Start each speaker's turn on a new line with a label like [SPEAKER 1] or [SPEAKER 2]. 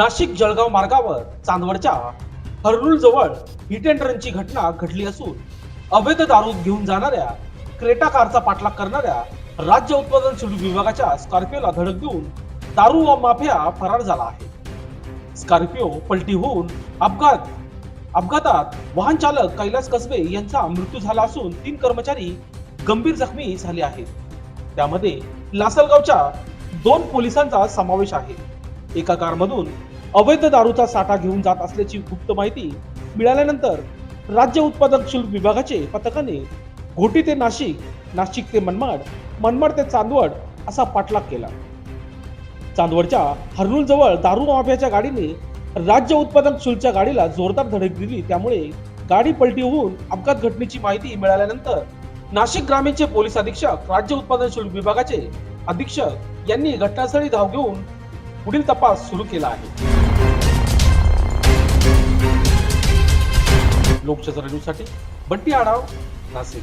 [SPEAKER 1] नाशिक जळगाव मार्गावर चांदवडच्या हररुल जवळ hit and रनची घटना घडली असून अवैध दारू घेऊन जाणाऱ्या क्रेटा कारचा पाठलाग करणाऱ्या राज्य उत्पादन शुल्क विभागाच्या स्कॉर्पिओला धडक देऊन दारू व माफिया फरार झाला आहे. स्कॉर्पिओ पलटी होऊन अपघात अपघातात वाहन चालक कैलास कसबे यांचा मृत्यू झाला असून तीन कर्मचारी गंभीर जखमी झाले आहेत. त्यामध्ये लासलगावच्या दोन पोलिसांचा समावेश आहे. एका कारमधून अवैध दारूचा साठा घेऊन जात असल्याची गुप्त माहिती मिळाल्यानंतर राज्य उत्पादक शुल्क विभागाचे पथकाने घोटी ते नाशिक नाशिक ते मनमाड मनमाड ते चांदवड असा पाठलाग केला. चांदवडच्या हर्नूल जवळ दारू माफियाच्या गाडीने राज्य उत्पादन शुल्कच्या गाडीला जोरदार धडक दिली. त्यामुळे गाडी पलटी होऊन अपघात घटनेची माहिती मिळाल्यानंतर नाशिक ग्रामीणचे पोलीस अधीक्षक राज्य उत्पादन शुल्क विभागाचे अधीक्षक यांनी घटनास्थळी धाव घेऊन पुढील तपास सुरू केला आहे. लोकचंद्र न्यूजसाठी बंटी आढाव नाशिक.